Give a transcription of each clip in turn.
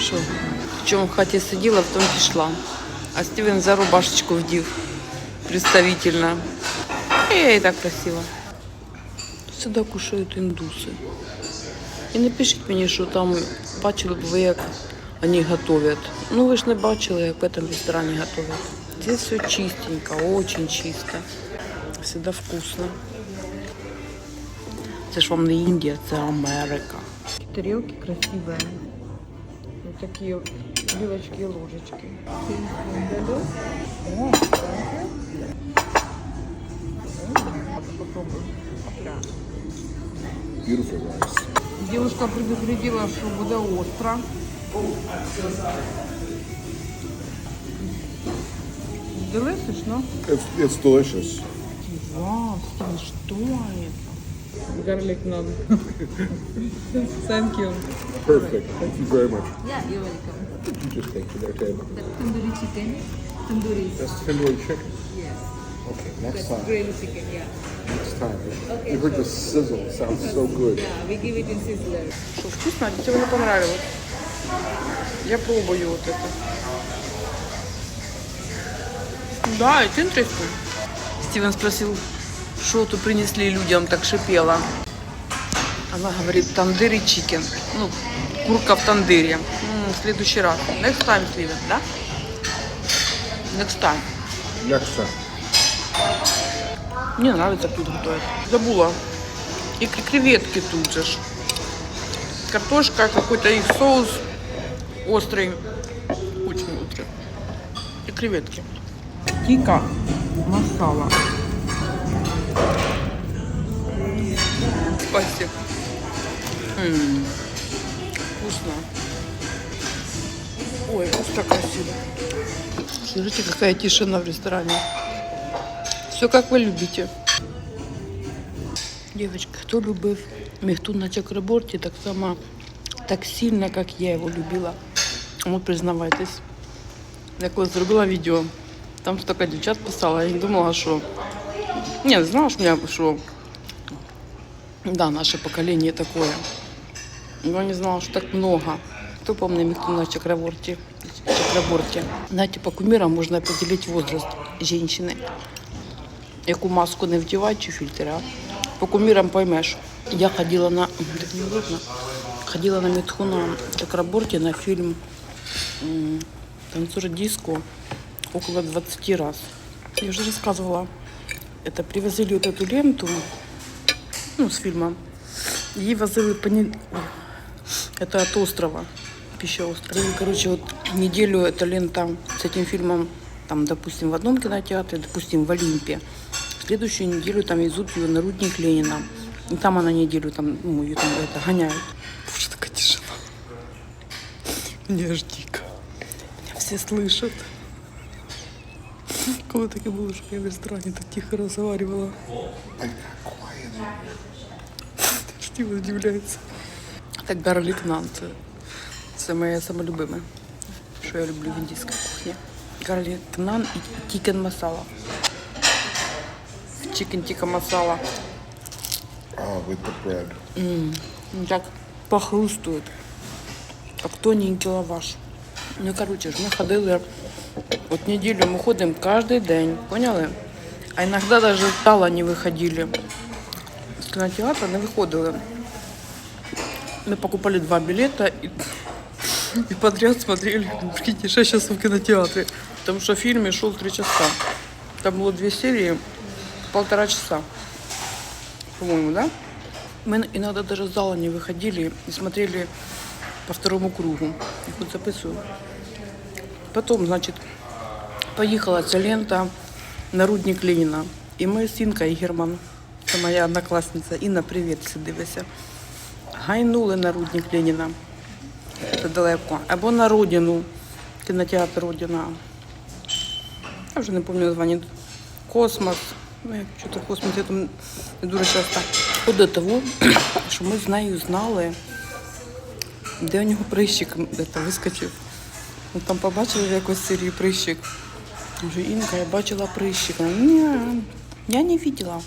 Що? В чому в хаті сиділа, в тому пішла. А Стівен за рубашечку вдів. Представительно. І я і так красиво. Сюди кушають індуси. І напишіть мені, що там бачили б ви, як вони готовят. Ну ви ж не бачили, як в цьому ресторані готовят. Здесь все чистенько, очень чисто. Всегда вкусно. Це ж вам не Індія, це Америка. Тарелки красивые. Такие вилочки и ложечки. О. Девушка предупредила, что буде остро. Delicious, no? It's, it's delicious. Что это? Garlic naan. Thank you. Perfect. Thank you very much. Yeah, you're welcome. What did you just take to their table? The tandoori chicken, tandoori. That's tandoori chicken. Yes. Okay, next That's time. grilled chicken, yeah. Next time. Okay, you heard the sure. sizzle. It sounds so good. Yeah, we give it in sizzler. Что, вкусно? Тебе не понравилось? Я пробую вот это. Да, это интересно. Стивен спросил, что тут принесли людям, так шипела. Она говорит, тандыри чикен. Ну, курка в тандыре. М, в следующий раз. Next time, Стивен, да? Next time. Next time. Мне нравится, тут готовят. Забыла. И креветки тут же. ж. Картошка, какой-то их соус острый. Очень острый. И креветки. Тика масала. М, Вкусно. Ой, просто красиво. Смотрите, какая тишина в ресторане. Все как вы любите. Дівчатки, хто любив міхту на чакраборті так само, так сильно, як я його любила. Ну, признавайтесь. Я коли зробила відео, там стільки дівчат писала, я не думала, що. Ні, знала ж мене, що да, наше поколение такое. Но не знала, что так много. Кто помнит мехту на чакраборте? чакраборте? Знаете, по кумирам можно определить возраст женщины. Яку маску не вдівати чи фільтр, а по кумірам поймеш. Я ходила на так не видно. ходила на метху на чакраборте на фильм м, «Танцор диско» около 20 раз. Я уже рассказывала. Это привозили вот эту ленту, ну, с фильма. Ей возили по не- Ой, Это от острова. Пища острова. И, короче, вот неделю эта лента с этим фильмом, там, допустим, в одном кинотеатре, допустим, в Олимпе. В следующую неделю там везут ее на рудник Ленина. И там она неделю там, ну, ее там это, гоняют. Боже, такая тишина. Мне аж дико. Меня все слышат. Коли таке було, що я в ресторані так тихо розговаривала. Like that quiet. Стіва здивляється. Так гарлік нан це, це моє самолюбиме, що я люблю в індійській кухні. Гарлік нан і тікен масала. Чикен тіка масала. Oh, with the bread. Ну, Так похрустует, как тоненький лаваш. Ну, короче, ж ми ходили, от неділю ми ходимо кожен день, поняли? А іноді навіть з зала не виходили. З кінотеатру не виходили. Мы покупали два билета и, и подряд смотрели, прикиньте, 6 часов в кинотеатре. Потому что в фильме шел 3 часа. Там было две серии, полтора часа. По-моему, да? Мы иногда даже с зала не выходили и смотрели по второму кругу. Я вот записываю. Потом, значит, поехала ця лента на рудник Ленина. І ми з Інкою Герман, це моя однокласниця. Інна, привіт, си дивися. Гайнули на рудник Леніна. Далеко. Або на Родину, кінотеатр Родина. Я вже не пам'ятаю названня. Космос. Ну, як що-то космос, я там не дуже часто. От до того, що ми з нею знали, де у нього прищик де-то вискочив. Ну, там побачили якось серії прищик. Кажу, Інка, я бачила прищик. Ні, я не видела.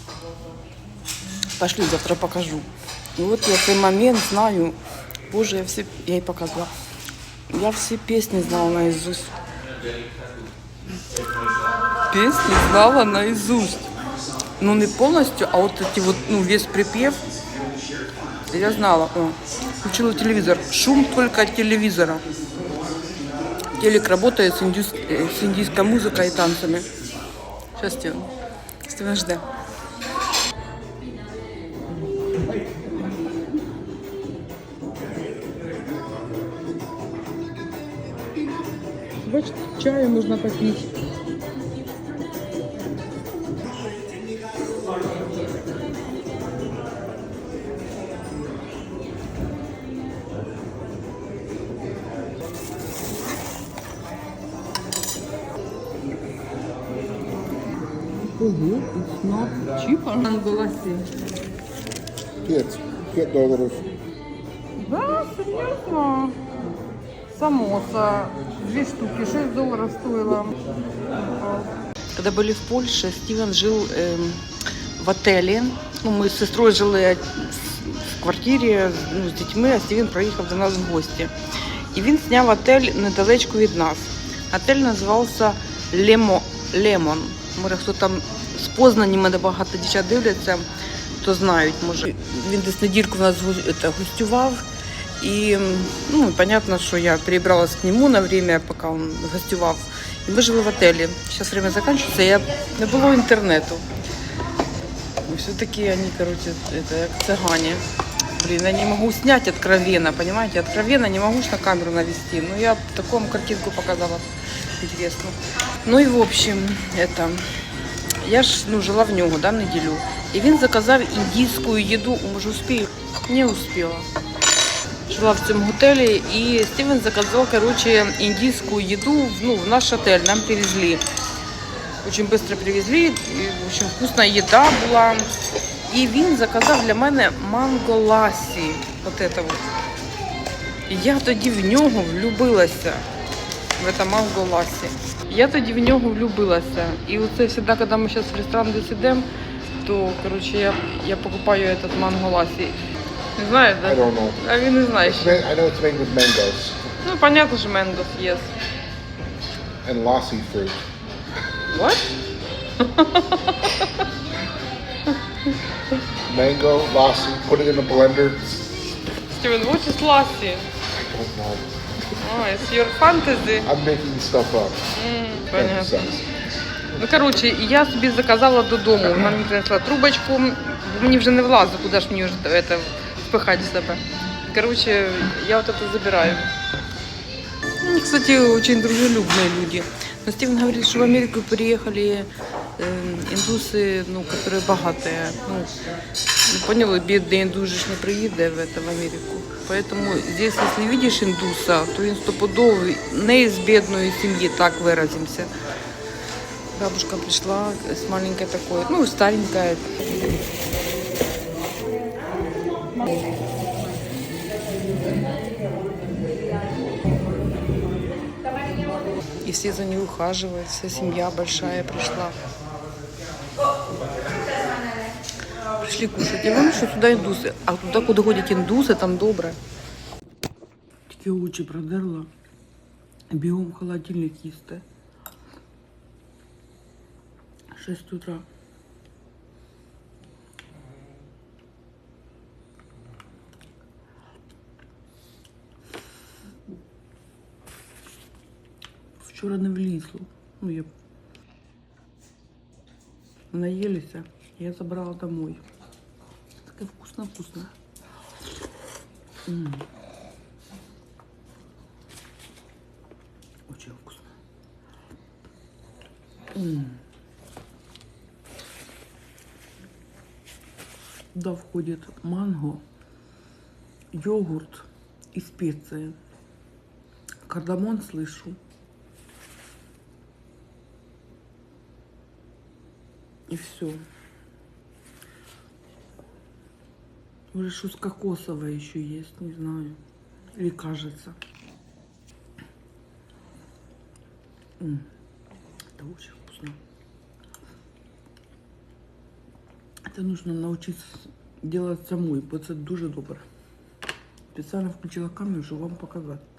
Пошли, завтра покажу. И вот я в цей момент знаю, боже, я все, я ей показывала. Я все песни знала наизусть. Песни знала наизусть. Ну, не полностью, а вот эти вот, ну, весь припев я знала. О, включила телевизор. Шум только от телевизора. Телек работает с, индус- э, с индийской музыкой и танцами. Сейчас, Стивен. Стивен, жди. Чаю можна попити. Ого, it's not. Angolassi. Пять. Пять долларов. Да, серьезно. Самоса. Две штуки, 6 долларов стоила. Когда были в Польше, Стивен жил эм, в отеле. Ну, мы с сестрой жили в квартирі ну, з дітьми, а Стівен приїхав до нас в гості. І він зняв отель недалечко від нас. Отель називався Лемо, Лемон. Може, хто там з Познані мене багато дівчат дивляться, то знають. Може. Він десь недільку в нас гу- це, гостював. І ну, понятно, що я перебралась к нему на время, поки він гостював. І ми жили в отелі. Зараз время закінчується, я не було інтернету. И все-таки они, короче, это как цыгане. Блин, я не могу снять откровенно, понимаете? Откровенно не могу ж на камеру навести. Ну, я такому картинку показала интересно. Ну і в общем, это, я ж ну, жила в нього, да, неділю. І він заказав індійську їду, може успію? Не успіла. Жила в цьому готелі, і Стівен заказав, короче, індійську їду в- ну, в наш отель, нам привезли. Очень быстро привезли, і очень вкусна їда була. І він заказав для мене манго ласі. От это вот. І я тоді в нього влюбилася. В це манго ласі. Я тоді в нього влюбилася. І оце завжди, коли ми зараз в ресторан десь ідемо, то коротше, я, я покупаю этот манго ласі. Не знаєш, I да? don't know. А він не знає. It's ще. made, I know it's made with mangoes Ну, понятно, що мендос є. and lassi fruit. What? Mango, lassi, put it in a blender. Стівен, what is lassi? I don't know. Oh, it's your fantasy. I'm making stuff up. М, Makes Понятно. sense. Ну, коротше, і я собі заказала додому. Вона мені принесла трубочку. бо Мені вже не влазить, куди ж мені вже це, впихати в себе. Коротше, я вот это забираю. Они, кстати, очень дружелюбные люди. Но Стивен говорит, что в Америку приехали э, индусы, ну, которые богатые. Ну, ну, поняла, бедный индус же ж не приедет в, это, в Америку. Поэтому здесь, если видишь индуса, то он стопудовый не из бедной семьи, так выразимся. Бабушка пришла с маленькой такой, ну, старенькая. И все за ней ухаживают, вся семья большая пришла. Пришли кушать. Я думаю, что сюда индусы. А туда, куда ходят индусы, там добре. Такі очі продерла. Бігом холодильник їсти. 6 утра. Вчора не влізло. Ну, я наелися, я забрала домой. Таке вкусно-вкусно. М. Очень вкусно. М. Туда входит манго, йогурт и специи. Кардамон слышу. И все. Может, что с кокосовой еще есть, не знаю. Или кажется. М, Это очень вкусно. Это нужно научиться делать самой, бо дуже добре. Спеціально включила камеру, щоб вам показати.